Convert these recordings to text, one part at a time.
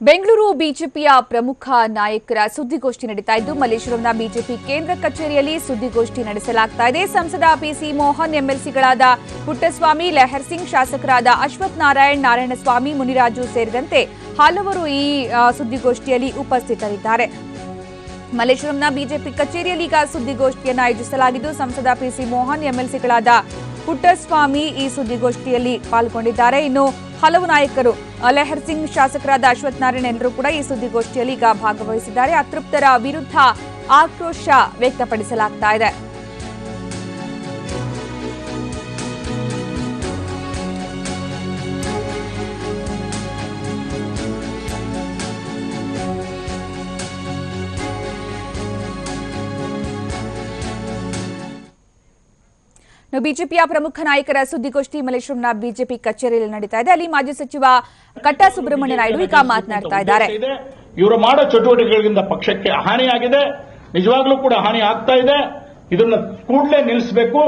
ಬೆಂಗಳೂರು ಬಿಜೆಪಿಯ ಪ್ರಮುಖ ನಾಯಕರ ಸುದ್ದಿಗೋಷ್ಠಿ ನಡೀತಾ ಇದ್ದು, ಮಲ್ಲೇಶ್ವರಂನ ಬಿಜೆಪಿ ಕೇಂದ್ರ ಕಚೇರಿಯಲ್ಲಿ ಸುದ್ದಿಗೋಷ್ಠಿ ನಡೆಸಲಾಗ್ತಾ ಇದೆ. ಸಂಸದ ಪಿಸಿ ಮೋಹನ್, ಎಂಎಲ್ಸಿಗಳಾದ ಪುಟ್ಟಸ್ವಾಮಿ, ಲೆಹರ್ ಸಿಂಗ್, ಶಾಸಕರಾದ ಅಶ್ವಥ್ ನಾರಾಯಣ್, ನಾರಾಯಣಸ್ವಾಮಿ, ಮುನಿರಾಜು ಸೇರಿದಂತೆ ಹಲವರು ಈ ಸುದ್ದಿಗೋಷ್ಠಿಯಲ್ಲಿ ಉಪಸ್ಥಿತರಿದ್ದಾರೆ. ಮಲ್ಲೇಶ್ವರಂನ ಬಿಜೆಪಿ ಕಚೇರಿಯಲ್ಲಿ ಈಗ ಸುದ್ದಿಗೋಷ್ಠಿಯನ್ನು ಆಯೋಜಿಸಲಾಗಿದ್ದು, ಸಂಸದ ಪಿಸಿ ಮೋಹನ್, ಎಂಎಲ್ಸಿಗಳಾದ ಪುಟ್ಟಸ್ವಾಮಿ ಈ ಸುದ್ದಿಗೋಷ್ಠಿಯಲ್ಲಿ ಪಾಲ್ಗೊಂಡಿದ್ದಾರೆ. ಇನ್ನು ಹಲವು ನಾಯಕರು ಲೆಹರ್ ಸಿಂಗ್ ಶಾಸಕರಾದ ಅಶ್ವಥ್ ನಾರಾಯಣ ಎಲ್ಲರೂ ಕೂಡ ಈ ಸುದ್ದಿಗೋಷ್ಠಿಯಲ್ಲಿ ಈಗ ಭಾಗವಹಿಸಿದ್ದಾರೆ. ಅತೃಪ್ತರ ವಿರುದ್ಧ ಆಕ್ರೋಶ ವ್ಯಕ್ತಪಡಿಸಲಾಗ್ತಾ ಇದೆ. ಬಿಜೆಪಿಯ ಪ್ರಮುಖ ನಾಯಕರ ಸುದ್ದಿಗೋಷ್ಠಿ ಮಲ್ಲೇಶ್ವರಂನ ಬಿಜೆಪಿ ಕಚೇರಿಯಲ್ಲಿ ನಡೀತಾ ಇದೆ. ಅಲ್ಲಿ ಮಾಜಿ ಸಚಿವ ಕಟ್ಟಾ ಸುಬ್ರಹ್ಮಣ್ಯ ನಾಯ್ಡು ಈಗ ಮಾತನಾಡ್ತಾ ಇದ್ದಾರೆ. ಇದೆ ಇವರು ಮಾಡೋ ಚಟುವಟಿಕೆಗಳಿಂದ ಪಕ್ಷಕ್ಕೆ ಹಾನಿಯಾಗಿದೆ. ನಿಜವಾಗ್ಲೂ ಕೂಡ ಹಾನಿ ಆಗ್ತಾ ಇದೆ. ಇದನ್ನ ಕೂಡಲೇ ನಿಲ್ಲಿಸಬೇಕು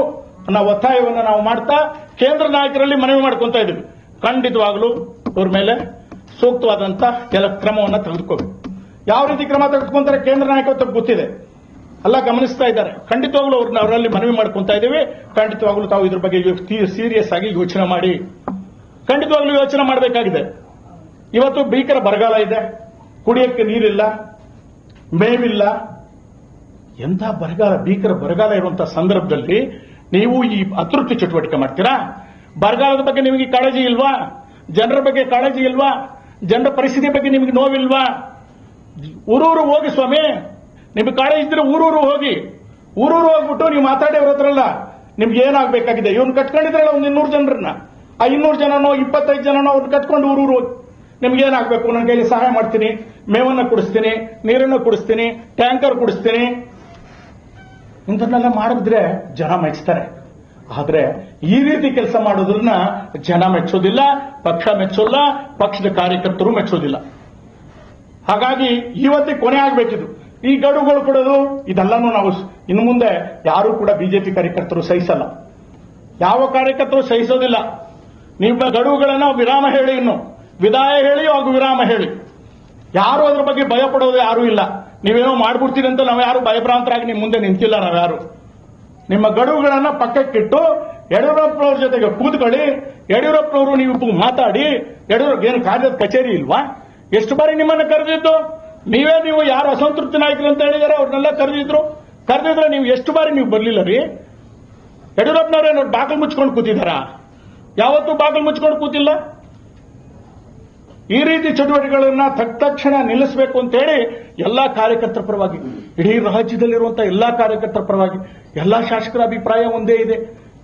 ಅನ್ನೋ ಒತ್ತಾಯವನ್ನು ನಾವು ಮಾಡ್ತಾ ಕೇಂದ್ರ ನಾಯಕರಲ್ಲಿ ಮನವಿ ಮಾಡ್ಕೊಂತ ಇದ್ದೀವಿ. ಖಂಡಿತವಾಗ್ಲೂ ಇವ್ರ ಮೇಲೆ ಸೂಕ್ತವಾದಂತ ಕೆಲ ಕ್ರಮವನ್ನು ತೆಗೆದುಕೋಬೇಕು. ಯಾವ ರೀತಿ ಕ್ರಮ ತೆಗೆದುಕೊಂತಾರೆ ಕೇಂದ್ರ ನಾಯಕತ್ವ ಗೊತ್ತಿದೆ. ಎಲ್ಲ ಗಮನಿಸ್ತಾ ಇದ್ದಾರೆ. ಖಂಡಿತವಾಗ್ಲೂ ಅವ್ರನ್ನ ಅವರಲ್ಲಿ ಮನವಿ ಮಾಡ್ಕೊತಾ ಇದ್ದೀವಿ. ಖಂಡಿತವಾಗ್ಲೂ ತಾವು ಇದ್ರ ಬಗ್ಗೆ ಸೀರಿಯಸ್ ಆಗಿ ಯೋಚನೆ ಮಾಡಿ. ಖಂಡಿತವಾಗ್ಲೂ ಯೋಚನೆ ಮಾಡಬೇಕಾಗಿದೆ. ಇವತ್ತು ಭೀಕರ ಬರಗಾಲ ಇದೆ. ಕುಡಿಯಕ್ಕೆ ನೀರಿಲ್ಲ. ಮೇವಿಲ್ಲ. ಎಂಥ ಬರಗಾಲ, ಭೀಕರ ಬರಗಾಲ ಇರುವಂತಹ ಸಂದರ್ಭದಲ್ಲಿ ನೀವು ಈ ಅತೃಪ್ತಿ ಚಟುವಟಿಕೆ ಮಾಡ್ತೀರಾ? ಬರಗಾಲದ ಬಗ್ಗೆ ನಿಮಗೆ ಕಾಳಜಿ ಇಲ್ವಾ? ಜನರ ಬಗ್ಗೆ ಕಾಳಜಿ ಇಲ್ವಾ? ಜನರ ಪರಿಸ್ಥಿತಿ ಬಗ್ಗೆ ನಿಮಗೆ ನೋವಿಲ್ವಾ? ಊರೂರು ಹೋಗಿ ಸ್ವಾಮಿ ನಿಮ್ಗೆ ಕಾಳಜಿ ಇದ್ರೆ ಊರೂರು ಹೋಗಿ. ಊರೂರು ಹೋಗ್ಬಿಟ್ಟು ನೀವು ಮಾತಾಡಿ ಅವ್ರ ಹತ್ರಲ್ಲ, ನಿಮ್ಗೆ ಏನಾಗಬೇಕಾಗಿದೆ? ಇವ್ನು ಕಟ್ಕೊಂಡಿದ್ರಲ್ಲ ಒಂದು ಇನ್ನೂರು ಜನರನ್ನ. ಆ ಇನ್ನೂರು ಜನನೋ, ಇಪ್ಪತ್ತೈದು ಜನನೋ ಅವ್ರನ್ನ ಕಟ್ಕೊಂಡು ಊರೂರು ಹೋಗಿ. ನಿಮ್ಗೆ ಏನಾಗಬೇಕು? ನನ್ನ ಕೈಲಿ ಸಹಾಯ ಮಾಡ್ತೀನಿ. ಮೇವನ್ನ ಕುಡಿಸ್ತೀನಿ, ನೀರನ್ನು ಕುಡಿಸ್ತೀನಿ, ಟ್ಯಾಂಕರ್ ಕುಡಿಸ್ತೀನಿ. ಇಂಥದ್ದನ್ನೆಲ್ಲ ಮಾಡಿದ್ರೆ ಜನ ಮೆಚ್ತಾರೆ. ಆದ್ರೆ ಈ ರೀತಿ ಕೆಲಸ ಮಾಡೋದ್ರನ್ನ ಜನ ಮೆಚ್ಚೋದಿಲ್ಲ, ಪಕ್ಷ ಮೆಚ್ಚೋಲ್ಲ, ಪಕ್ಷದ ಕಾರ್ಯಕರ್ತರು ಮೆಚ್ಚೋದಿಲ್ಲ. ಹಾಗಾಗಿ ಇವತ್ತಿಗೆ ಕೊನೆ ಆಗ್ಬೇಕಿದು. ಈ ಗಡುಗಳು ಕೊಡೋದು ಇದೆಲ್ಲನೂ ನಾವು ಇನ್ನು ಮುಂದೆ ಯಾರು ಕೂಡ ಬಿಜೆಪಿ ಕಾರ್ಯಕರ್ತರು ಸಹಿಸಲ್ಲ. ಯಾವ ಕಾರ್ಯಕರ್ತರು ಸಹಿಸೋದಿಲ್ಲ. ನಿಮ್ಮ ಗಡುವುಗಳನ್ನು ವಿರಾಮ ಹೇಳಿ ಇನ್ನು. ವಿದಾಯ ಹೇಳಿ, ಹಾಗೂ ವಿರಾಮ ಹೇಳಿ. ಯಾರು ಅದ್ರ ಬಗ್ಗೆ ಭಯ ಪಡೋದು ಯಾರೂ ಇಲ್ಲ. ನೀವೇನೋ ಮಾಡ್ಬಿಡ್ತೀರಿ ಅಂತ ನಾವು ಯಾರು ಭಯಭ್ರಾಂತರಾಗಿ ನಿಮ್ಮ ಮುಂದೆ ನಿಂತಿಲ್ಲ ನಾವ್ಯಾರು ನಿಮ್ಮ ಗಡುವುಗಳನ್ನ ಪಕ್ಕಕ್ಕಿಟ್ಟು ಯಡಿಯೂರಪ್ಪನವ್ರ ಜೊತೆಗೆ ಕೂತ್ಕೊಳ್ಳಿ. ಯಡಿಯೂರಪ್ಪನವರು ನೀವು ಮಾತಾಡಿ. ಯಡಿಯೂರಪ್ಪ, ಏನು ಕಾರ್ಯದ ಕಚೇರಿ ಇಲ್ವಾ? ಎಷ್ಟು ಬಾರಿ ನಿಮ್ಮನ್ನ ಕರೆದಿದ್ದು? ನೀವೇ ನೀವು ಯಾರು ಅಸಂತೃಪ್ತಿ ನಾಯಕರು ಅಂತ ಹೇಳಿದಾರೆ, ಅವ್ರನ್ನೆಲ್ಲ ಕರೆದಿದ್ರು. ಕರೆದಿದ್ರೆ ನೀವು ಎಷ್ಟು ಬಾರಿ ನೀವು ಬರ್ಲಿಲ್ಲ ರೀ? ಯಡಿಯೂರಪ್ಪನವ್ರೇನು ಬಾಗಿಲು ಮುಚ್ಕೊಂಡು ಕೂತಿದಾರಾ? ಯಾವತ್ತೂ ಬಾಗಿಲು ಮುಚ್ಕೊಂಡು ಕೂತಿಲ್ಲ? ಈ ರೀತಿ ಚಟುವಟಿಕೆಗಳನ್ನ ತಕ್ ತಕ್ಷಣ ನಿಲ್ಲಿಸಬೇಕು ಅಂತ ಹೇಳಿ ಎಲ್ಲಾ ಕಾರ್ಯಕರ್ತರ ಪರವಾಗಿ, ಇಡೀ ರಾಜ್ಯದಲ್ಲಿರುವಂತಹ ಎಲ್ಲಾ ಕಾರ್ಯಕರ್ತರ ಪರವಾಗಿ, ಎಲ್ಲಾ ಶಾಸಕರ ಅಭಿಪ್ರಾಯ ಒಂದೇ ಇದೆ.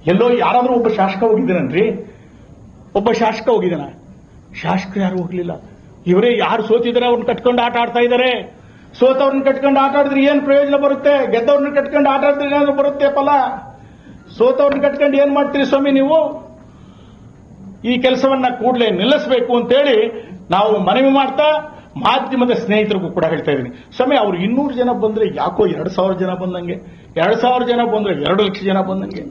ಎಲ್ಲೋ ಯಾರಾದರೂ ಒಬ್ಬ ಶಾಸಕ ಹೋಗಿದ್ದಾನನ್ರಿ ಒಬ್ಬ ಶಾಸಕ ಹೋಗಿದ್ದಾನ? ಶಾಸಕರು ಯಾರು ಹೋಗ್ಲಿಲ್ಲ. ಇವರೇ ಯಾರು ಸೋತಿದ್ದಾರೆ ಅವ್ರನ್ನ ಕಟ್ಕೊಂಡು ಆಟ ಆಡ್ತಾ ಇದ್ದಾರೆ ಸೋತವ್ರನ್ನ ಕಟ್ಕೊಂಡು ಆಟ ಆಡಿದ್ರೆ ಏನು ಪ್ರಯೋಜನ ಬರುತ್ತೆ? ಗೆದ್ದವ್ರನ್ನ ಕಟ್ಕೊಂಡು ಆಟ ಆಡಿದ್ರೆ ಏನಾದ್ರು ಬರುತ್ತೆ ಫಲ? ಸೋತವ್ರನ್ನ ಕಟ್ಕೊಂಡು ಏನ್ ಮಾಡ್ತೀರಿ ಸ್ವಾಮಿ ನೀವು? ಈ ಕೆಲಸವನ್ನ ಕೂಡಲೇ ನಿಲ್ಲಿಸಬೇಕು ಅಂತೇಳಿ ನಾವು ಮನವಿ ಮಾಡ್ತಾ ಮಾಧ್ಯಮದ ಸ್ನೇಹಿತರಿಗೂ ಕೂಡ ಹೇಳ್ತಾ ಇದ್ದೀನಿ. ಸ್ವಾಮಿ, ಅವ್ರು ಇನ್ನೂರು ಜನ ಬಂದ್ರೆ ಯಾಕೋ ಎರಡು ಸಾವಿರ ಜನ ಬಂದಂಗೆ, ಎರಡು ಸಾವಿರ ಜನ ಬಂದ್ರೆ ಎರಡು ಲಕ್ಷ ಜನ ಬಂದಂಗೆ,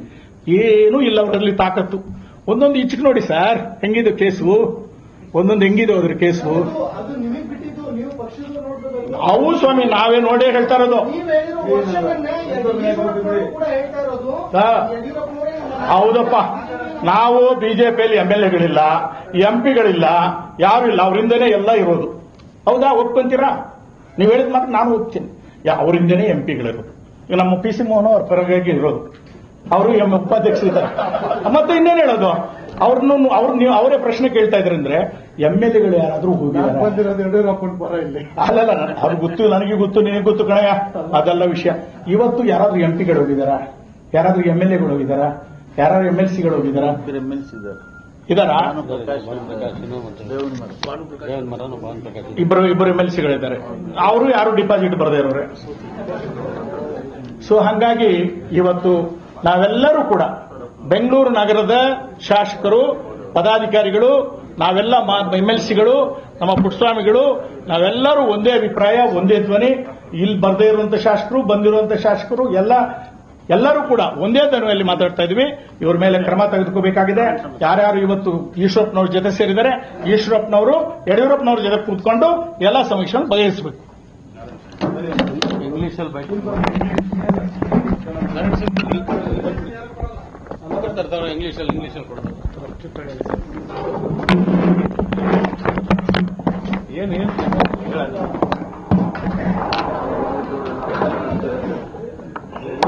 ಏನೂ ಇಲ್ಲ ಅವರಲ್ಲಿ ತಾಕತ್ತು. ಒಂದೊಂದು ಇಚ್ಚಿಗೆ ನೋಡಿ, ಸರ್, ಹೆಂಗಿದೆ ಕೇಸು ಒಂದೊಂದು ಹೆಂಗಿದೆ ಅದ್ರ ಕೇಸು? ಅವು ಸ್ವಾಮಿ, ನಾವೇ ನೋಡೇ ಹೇಳ್ತಾ ಇರೋದು. ಹೌದಪ್ಪ. ನಾವು ಬಿಜೆಪಿಯಲ್ಲಿ ಎಂ ಎಲ್ ಎಗಳಿಲ್ಲ, ಎಂ ಪಿಗಳಿಲ್ಲ, ಯಾರು ಇಲ್ಲ. ಅವರಿಂದನೇ ಎಲ್ಲ ಇರೋದು. ಹೌದಾ? ಒಪ್ಕೊಂತೀರಾ? ನೀವು ಹೇಳಿದ ಮಾತ್ರ ನಾನು ಒಪ್ತೀನಿ. ಅವರಿಂದನೇ ಎಂ ಪಿಗಳಿರೋದು. ಈಗ ನಮ್ಮ ಪಿ ಸಿ ಮೋಹನ್ ಅವ್ರ ಪರವಾಗಿ ಇರೋದು. ಅವರು ಎಂ ಉಪಾಧ್ಯಕ್ಷರಿದ್ದಾರೆ. ಮತ್ತೆ ಇನ್ನೇನು ಹೇಳೋದು? ಅವ್ರನ್ನು ಅವ್ರ ನೀವು ಅವರೇ ಪ್ರಶ್ನೆ ಕೇಳ್ತಾ ಇದ್ರಂದ್ರೆ ಅಂದ್ರೆ ಎಂ ಎಲ್ ಎಗಳು ಯಾರಾದ್ರೂ ಅಲ್ಲಲ್ಲ ಅವ್ರಿಗೆ ಗೊತ್ತು ನನಗೆ ಗೊತ್ತು ನಿನಗೆ ಗೊತ್ತು ಕಣಯ್ಯ. ಅದೆಲ್ಲ ವಿಷಯ. ಇವತ್ತು ಯಾರಾದ್ರೂ ಎಂ ಪಿಗಳು ಹೋಗಿದಾರಾ ಯಾರಾದ್ರೂ ಎಂ ಎಲ್ ಎಗಳು ಹೋಗಿದಾರ ಯಾರಾದ್ರೂ ಎಂ ಎಲ್ ಸಿಗಳು ಹೋಗಿದಾರಾ ಇದಾರ? ಇಬ್ಬರು ಇಬ್ಬರು ಎಂ ಎಲ್ ಸಿಗಳಿದ್ದಾರೆ. ಅವರು ಯಾರು ಡಿಪಾಸಿಟ್ ಬರದೇ ಇರೋರೆ? ಸೊ ಹಂಗಾಗಿ ಇವತ್ತು ನಾವೆಲ್ಲರೂ ಕೂಡ ಬೆಂಗಳೂರು ನಗರದ ಶಾಸಕರು, ಪದಾಧಿಕಾರಿಗಳು, ನಾವೆಲ್ಲ ಎಂ ಎಲ್ ಸಿಗಳು ನಮ್ಮ ಪುಟ್ಟಸ್ವಾಮಿಗಳು ನಾವೆಲ್ಲರೂ ಒಂದೇ ಅಭಿಪ್ರಾಯ, ಒಂದೇ ಧ್ವನಿ. ಇಲ್ಲಿ ಬರದೇ ಇರುವಂತಹ ಶಾಸಕರು ಬಂದಿರುವಂತಹ ಶಾಸಕರು, ಎಲ್ಲ, ಎಲ್ಲರೂ ಕೂಡ ಒಂದೇ ಧ್ವನಿಯಲ್ಲಿ ಮಾತಾಡ್ತಾ ಇದ್ವಿ. ಇವ್ರ ಮೇಲೆ ಕ್ರಮ ತೆಗೆದುಕೋಬೇಕಾಗಿದೆ. ಯಾರ್ಯಾರು ಇವತ್ತು ಈಶ್ವರಪ್ಪನವ್ರ ಜೊತೆ ಸೇರಿದರೆ ಈಶ್ವರಪ್ಪನವರು, ಯಡಿಯೂರಪ್ಪನವ್ರ ಜೊತೆ ಕೂತ್ಕೊಂಡು ಎಲ್ಲ ಸಮೀಕ್ಷೆಯನ್ನು ಬಗೆಹರಿಸಬೇಕು. ಇಂಗ್ಲೀಷಲ್ಲಿ ಇಂಗ್ಲೀಷಲ್ಲಿ ಕೊಡ್ತಾರೆ ಏನು?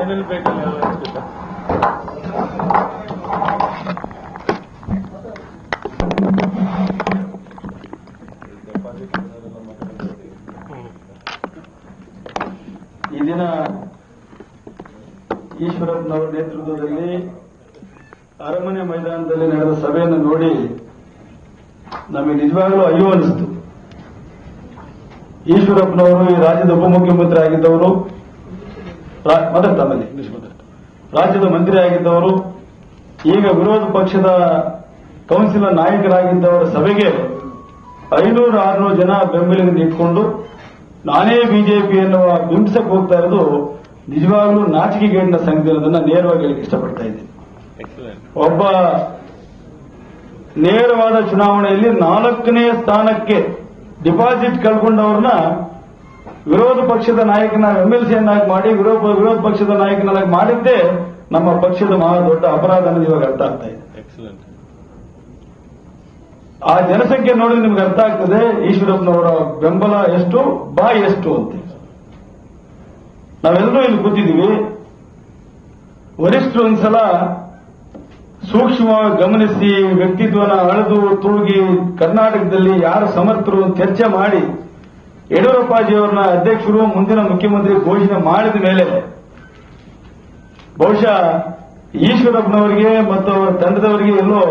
ಏನೇನು ಬೇಕಲ್ಲ? ಈ ದಿನ ಈಶ್ವರಪ್ಪನವರ ನೇತೃತ್ವದಲ್ಲಿ ಅರಮನೆ ಮೈದಾನದಲ್ಲಿ ನಡೆದ ಸಭೆಯನ್ನು ನೋಡಿ ನಮಗೆ ನಿಜವಾಗಲೂ ಅಯ್ಯೋ ಅನಿಸ್ತು ಈಶ್ವರಪ್ಪನವರು ಈ ರಾಜ್ಯದ ಉಪಮುಖ್ಯಮಂತ್ರಿ ಆಗಿದ್ದವರು ತಮ್ಮಲ್ಲಿ ಇಂಗ್ಲಿಷ್. ರಾಜ್ಯದ ಮಂತ್ರಿ ಆಗಿದ್ದವರು, ಈಗ ವಿರೋಧ ಪಕ್ಷದ ಕೌನ್ಸಿಲ್ ನಾಯಕರಾಗಿದ್ದವರ ಸಭೆಗೆ ಐನೂರು ಆರುನೂರು ಜನ ಬೆಂಬಲಿಗೆ ಇಟ್ಕೊಂಡು ನಾನೇ ಬಿಜೆಪಿ ಎನ್ನುವ ಬಿಂಬಿಸಕ್ಕೆ ಹೋಗ್ತಾ ಇರೋದು ನಿಜವಾಗ್ಲೂ ನಾಚಿಕೆಗೇಡಿನ ಸಂಗತಿ ಅನ್ನೋದನ್ನ ನೇರವಾಗಿ ಹೇಳಕ್ಕೆ ಇಷ್ಟಪಡ್ತಾ ಇದ್ದೀನಿ ಒಬ್ಬ ನೇರವಾದ ಚುನಾವಣೆಯಲ್ಲಿ ನಾಲ್ಕನೇ ಸ್ಥಾನಕ್ಕೆ ಡಿಪಾಸಿಟ್ ಕಳ್ಕೊಂಡವ್ರನ್ನ ವಿರೋಧ ಪಕ್ಷದ ನಾಯಕನ ಎಂಎಲ್ಸಿಯನ್ನಾಗಿ ಮಾಡಿ ವಿರೋಧ ವಿರೋಧ ಪಕ್ಷದ ನಾಯಕನಾಗಿ ಮಾಡಿದ್ದೇ ನಮ್ಮ ಪಕ್ಷದ ಮಹಾ ದೊಡ್ಡ ಅಪರಾಧ ಅನ್ನೋದು ಇವಾಗ ಅರ್ಥ ಆಗ್ತಾ ಇದೆ. ಎಕ್ಸಲೆಂಟ್ ಆ ಜನಸಂಖ್ಯೆ ನೋಡಿ ನಿಮ್ಗೆ ಅರ್ಥ ಆಗ್ತದೆ ಈಶ್ವರಪ್ಪನವರ ಬೆಂಬಲ ಎಷ್ಟು ಬಾ ಎಷ್ಟು ಅಂತ. ನಾವೆಲ್ಲರೂ ಇಲ್ಲಿ ಕೂತಿದ್ದೀವಿ. ವರಿಷ್ಠರು ಒಂದ್ಸಲ ಸೂಕ್ಷ್ಮವಾಗಿ ಗಮನಿಸಿ ವ್ಯಕ್ತಿತ್ವನ ಅಳೆದು ತೂಗಿ ಕರ್ನಾಟಕದಲ್ಲಿ ಯಾರು ಸಮರ್ಥರು ಚರ್ಚೆ ಮಾಡಿ ಯಡಿಯೂರಪ್ಪಾಜಿಯವರನ್ನ ಅಧ್ಯಕ್ಷರು, ಮುಂದಿನ ಮುಖ್ಯಮಂತ್ರಿ ಘೋಷಣೆ ಮಾಡಿದ ಮೇಲೆ ಬಹುಶಃ ಈಶ್ವರಪ್ಪನವರಿಗೆ ಮತ್ತು ಅವರ ತಂಡದವರಿಗೆ ಎಲ್ಲೋ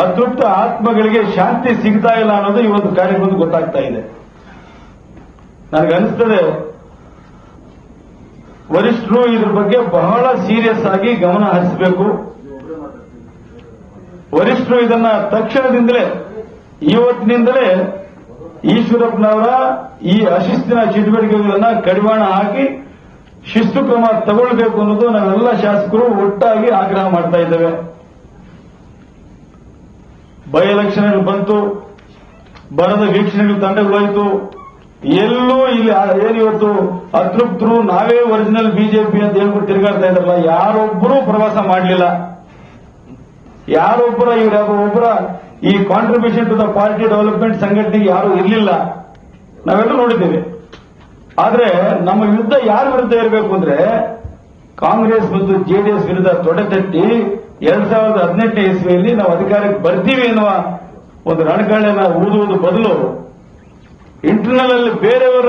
ಅತೃಪ್ತ ಆತ್ಮಗಳಿಗೆ ಶಾಂತಿ ಸಿಗ್ತಾ ಇಲ್ಲ ಅನ್ನೋದು ಈ ಒಂದು ಕಾರ್ಯಕ್ರಮ ಗೊತ್ತಾಗ್ತಾ ಇದೆ. ನನಗನ್ನಿಸ್ತದೆ ವರಿಷ್ಠರು ಇದ್ರ ಬಗ್ಗೆ ಬಹಳ ಸೀರಿಯಸ್ ಆಗಿ ಗಮನ ಹರಿಸಬೇಕು. ವರಿಷ್ಠರು ಇದನ್ನ ತಕ್ಷಣದಿಂದಲೇ ಇವತ್ತಿನಿಂದಲೇ ಈಶ್ವರಪ್ಪನವರ ಈ ಅಶಿಸ್ತಿನ ಚಟುವಟಿಕೆಗಳನ್ನ ಕಡಿವಾಣ ಹಾಕಿ ಶಿಸ್ತು ಕ್ರಮ ತಗೊಳ್ಬೇಕು ಅನ್ನೋದು ನಾವೆಲ್ಲ ಶಾಸಕರು ಒಟ್ಟಾಗಿ ಆಗ್ರಹ ಮಾಡ್ತಾ ಇದ್ದೇವೆ. ಬೈ ಎಲೆಕ್ಷನ್ಗಳು ಬಂತು, ಬರದ ವೀಕ್ಷಣೆಗಳು ತಂಡಗಳಾಯಿತು, ಎಲ್ಲೂ ಇಲ್ಲಿ ಏನಿವತ್ತು ಅತೃಪ್ತರು, ನಾವೇ ಒರಿಜಿನಲ್ ಬಿಜೆಪಿ ಅಂತ ಹೇಳ್ಬಿಟ್ಟು ತಿರುಗಾಡ್ತಾ ಇದ್ದಾರಲ್ಲ, ಯಾರೊಬ್ಬರೂ ಪ್ರವಾಸ ಮಾಡಲಿಲ್ಲ. ಯಾರೊಬ್ಬರ ಒಬ್ಬರ ಈ contribution to the party development ಸಂಘಟನೆಗೆ ಯಾರು ಇರಲಿಲ್ಲ. ನಾವೆಲ್ಲರೂ ನೋಡಿದ್ದೇವೆ. ಆದ್ರೆ ನಮ್ಮ ವಿರುದ್ಧ ಯಾರ ವಿರುದ್ಧ ಇರಬೇಕು ಅಂದ್ರೆ ಕಾಂಗ್ರೆಸ್ ಮತ್ತು ಜೆಡಿಎಸ್ ವಿರುದ್ಧ ತೊಡೆತಟ್ಟಿ ಎರಡ್ ಸಾವಿರದ ಹದಿನೆಂಟನೇ ಇಸ್ವಿಯಲ್ಲಿ ನಾವು ಅಧಿಕಾರಕ್ಕೆ ಬರ್ತೀವಿ ಎನ್ನುವ ಒಂದು ರಣಕಹಳೆನ ಊದುವುದು ಬದಲು ಇಂಟರ್ನಲ್ ಅಲ್ಲಿ ಬೇರೆಯವರ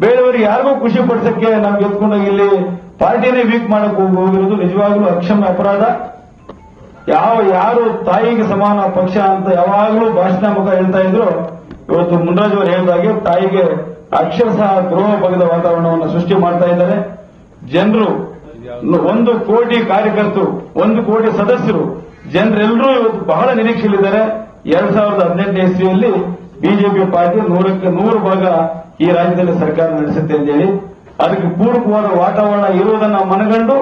ಬೇರೆಯವರಿಗೆ ಯಾರಿಗೂ ಖುಷಿ ಪಡಿಸಕ್ಕೆ ನಾವು ಎತ್ಕೊಂಡೋಗಿ ಇಲ್ಲಿ ಪಾರ್ಟಿನೇ ವೀಕ್ ಮಾಡಕ್ ಹೋಗ್- ಹೋಗಿರೋದು ನಿಜವಾಗ್ಲೂ ಅಕ್ಷಮ್ಯ ಅಪರಾಧ. ಯಾವ ಯಾರು ತಾಯಿಗೆ ಸಮಾನ ಪಕ್ಷ ಅಂತ ಯಾವಾಗಲೂ ಭಾಷಣ ಮುಖ ಹೇಳ್ತಾ ಇದ್ರು, ಇವತ್ತು ಮುನ್ರಾಜ್ ಅವರು ಹೇಳಿದಾಗೆ ತಾಯಿಗೆ ಅಕ್ಷರಶಃ ದ್ರೋಹ ಬಗೆದ ವಾತಾವರಣವನ್ನು ಸೃಷ್ಟಿ ಮಾಡ್ತಾ ಇದ್ದಾರೆ. ಜನರು, ಒಂದು ಕೋಟಿ ಕಾರ್ಯಕರ್ತರು, ಒಂದು ಕೋಟಿ ಸದಸ್ಯರು, ಜನರೆಲ್ಲರೂ ಇವತ್ತು ಬಹಳ ನಿರೀಕ್ಷೆಯಲ್ಲಿದ್ದಾರೆ. ಎರಡ್ ಸಾವಿರದ ಹದಿನೆಂಟನೇ ಇಸ್ವಿಯಲ್ಲಿ ಬಿಜೆಪಿ ಪಾರ್ಟಿ ನೂರಕ್ಕೆ ನೂರು ಭಾಗ ಈ ರಾಜ್ಯದಲ್ಲಿ ಸರ್ಕಾರ ನಡೆಸುತ್ತೆ ಅಂತ ಹೇಳಿ ಅದಕ್ಕೆ ಪೂರಕವಾದ ವಾತಾವರಣ ಇರುವುದನ್ನು ಮನಗಂಡು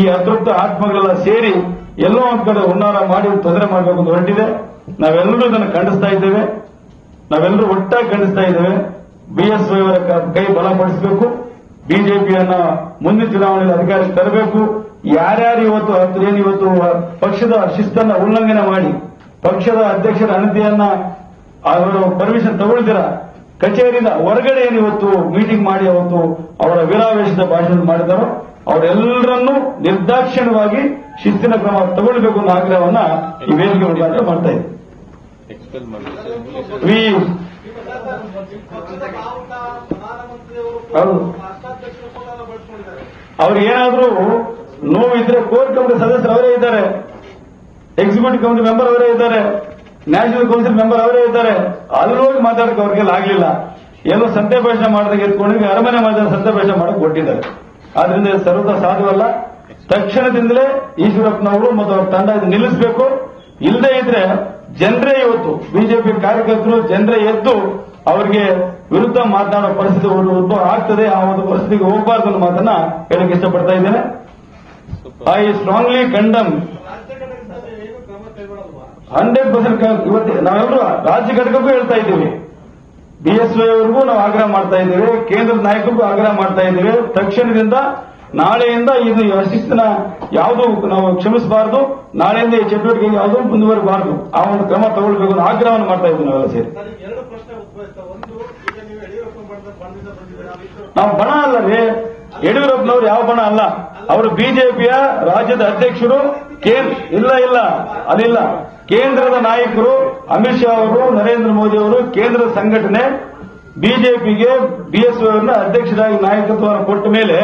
ಈ ಅತೃಪ್ತ ಆತ್ಮಗಳೆಲ್ಲ ಸೇರಿ ಎಲ್ಲೋ ಒಂದ್ ಕಡೆ ಹುನ್ನಾರ ಮಾಡಿ ತೊಂದರೆ ಮಾಡಬೇಕು ಅಂತ ಹೊರಟಿದೆ. ನಾವೆಲ್ಲರೂ ಇದನ್ನು ಖಂಡಿಸ್ತಾ ಇದ್ದೇವೆ. ನಾವೆಲ್ಲರೂ ಒಟ್ಟಾಗಿ ಖಂಡಿಸ್ತಾ ಇದ್ದೇವೆ. ಬಿಎಸ್ವೈ ಅವರ ಕ- ಬಲಪಡಿಸಬೇಕು. ಬಿಜೆಪಿಯನ್ನ ಮುಂದಿನ ಚುನಾವಣೆಯಲ್ಲಿ ಅಧಿಕಾರಕ್ಕೆ ತರಬೇಕು. ಯಾರ್ಯಾರು ಇವತ್ತು ಏನು ಇವತ್ತು ಪಕ್ಷದ ಶಿಸ್ತನ್ನ ಉಲ್ಲಂಘನೆ ಮಾಡಿ, ಪಕ್ಷದ ಅಧ್ಯಕ್ಷರ ಅನತಿಯನ್ನ ಅವರು ಪರ್ಮಿಷನ್ ತಗೊಳ್ತೀರ? ಕಚೇರಿಯಿಂದ ಹೊರಗಡೆ ಇವತ್ತು ಮೀಟಿಂಗ್ ಮಾಡಿ ಅವತ್ತು ಅವರ ವಿರಾವೇಶದ ಭಾಷಣ ಮಾಡಿದಾರೋ ಅವರೆಲ್ಲರನ್ನೂ ನಿರ್ದಾಕ್ಷಿಣ್ಯವಾಗಿ ಶಿಸ್ತಿನ ಕ್ರಮ ತಗೊಳ್ಬೇಕು ಅನ್ನೋ ಆಗ್ರಹವನ್ನ ಈ ವೇದಿಕೆ ಮುಖಾಂತರ ಮಾಡ್ತಾ ಇದೆ. ಅವ್ರಿಗೇನಾದ್ರೂ ನೋವಿದ್ರೆ ಕೋರ್ ಕಮಿಟಿ ಸದಸ್ಯರು ಅವರೇ ಇದ್ದಾರೆ. ಎಕ್ಸಿಕ್ಯೂಟಿವ್ ಕಮಿಟಿ ಮೆಂಬರ್ ಅವರೇ ಇದ್ದಾರೆ. ನ್ಯಾಷನಲ್ ಕೌನ್ಸಿಲ್ ಮೆಂಬರ್ ಅವರೇ ಇದ್ದಾರೆ. ಅಲ್ಲಿ ಹೋಗಿ ಮಾತಾಡಕ್ಕೆ ಅವ್ರಿಗೆ ಆಗ್ಲಿಲ್ಲ. ಎಲ್ಲೋ ಸಂತೆ ಭಾಷಣ ಮಾಡಿದಾಗ ಎತ್ಕೊಂಡು ಅರಮನೆ ಮಾಡಿದ ಸಂತೆ ಭಾಷಣ ಮಾಡಕ್ ಕೊಟ್ಟಿದ್ದಾರೆ ಆದ್ರಿಂದ ಸರ್ವದ ಸಾಧುವಲ್ಲ ತಕ್ಷಣದಿಂದಲೇ ಈಶ್ವರಪ್ಪನವರು ಮತ್ತು ಅವರ ತಂಡ ನಿಲ್ಲಿಸಬೇಕು. ಇಲ್ಲದೆ ಇದ್ರೆ ಜನರೇ ಇವತ್ತು, ಬಿಜೆಪಿ ಕಾರ್ಯಕರ್ತರು ಜನರೇ ಎದ್ದು ಅವರಿಗೆ ವಿರುದ್ಧ ಮಾತನಾಡೋ ಪರಿಸ್ಥಿತಿ ಉದ್ಭವ ಆಗ್ತದೆ. ಆ ಒಂದು ಪರಿಸ್ಥಿತಿಗೆ ಹೋಗಬಾರದು ಅನ್ನೋ ಮಾತನ್ನ ಹೇಳಕ್ಕೆ ಇಷ್ಟಪಡ್ತಾ ಇದ್ದೇನೆ. I strongly condemn hundred percent ಇವತ್ತು ನಾವೆಲ್ಲರೂ ರಾಜ್ಯ ಘಟಕಕ್ಕೂ ಹೇಳ್ತಾ ಇದ್ದೀವಿ. ಬಿಎಸ್ವೈ ಅವರಿಗೂ ನಾವು ಆಗ್ರಹ ಮಾಡ್ತಾ ಇದ್ದೇವೆ, ಕೇಂದ್ರದ ನಾಯಕರಿಗೂ ಆಗ್ರಹ ಮಾಡ್ತಾ ಇದ್ದೇವೆ. ತಕ್ಷಣದಿಂದ ನಾಳೆಯಿಂದ ಇದು ಅಶಿಸ್ತನ ಯಾವುದು ನಾವು ಕ್ಷಮಿಸಬಾರದು, ನಾಳೆಯಿಂದ ಈ ಚಟುವಟಿಕೆ ಯಾವುದೂ ಮುಂದುವರಿಬಾರದು. ಆ ಒಂದು ಕ್ರಮ ತಗೊಳ್ಬೇಕು ಅನ್ನೋ ಆಗ್ರಹವನ್ನು ಮಾಡ್ತಾ ಇದ್ದೀವಿ ನಾವೆಲ್ಲ ಸೇರಿ. ನೀವು ಬಣ ಅಲ್ಲ ರೀ ಯಡಿಯೂರಪ್ಪನವರು ಯಾವ ಬಣ ಅಲ್ಲ? ಅವರು ಬಿಜೆಪಿಯ ರಾಜ್ಯದ ಅಧ್ಯಕ್ಷರು, ಕೇಂದ್ರ ಇಲ್ಲ ಇಲ್ಲ ಅಲ್ಲಿಲ್ಲ ಕೇಂದ್ರದ ನಾಯಕರು ಅಮಿತ್ ಶಾ ಅವರು, ನರೇಂದ್ರ ಮೋದಿ ಅವರು ಕೇಂದ್ರದ ಸಂಘಟನೆ, ಬಿಜೆಪಿಗೆ ಬಿಎಸ್ವೈ ಅವರನ್ನ ಅಧ್ಯಕ್ಷರಾಗಿ ನಾಯಕತ್ವವನ್ನು ಕೊಟ್ಟ ಮೇಲೆ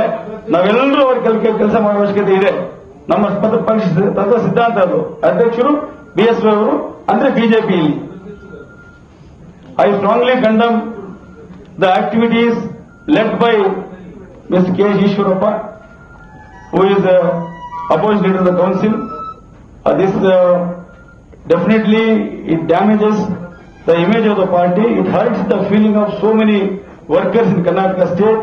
ನಾವೆಲ್ಲರೂ ಅವರ ಕೆಲಸ ಮಾಡುವ ಅವಶ್ಯಕತೆ ಇದೆ. ನಮ್ಮ ತತ್ವ ಸಿದ್ಧಾಂತ ಅದು. ಅಧ್ಯಕ್ಷರು ಬಿಎಸ್ವೈ ಅವರು, ಅಂದ್ರೆ ಬಿಜೆಪಿ ಇಲ್ಲಿ. I strongly condemn the activities led by Mr K Eshwarappa who is opposite leader the council the definitely it damages the image of the party. It hurts the feeling of so many workers in Karnataka state,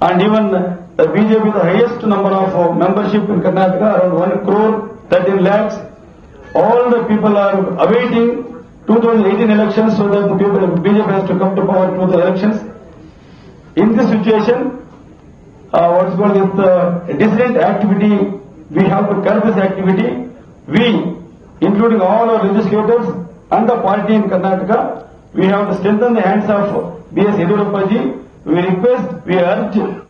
and even the BJP the highest number of uh, membership in Karnataka around one crore 13 lakhs. All the people are awaiting 2018 elections so that the people of BJP has to come to power through the elections. In this situation, uh, what's called this uh, dissident activity, we have to curb this activity. We, including all our legislators and the party in Karnataka, we have to strengthen the hands of B.S. Yediyurappa ji. We request, we urge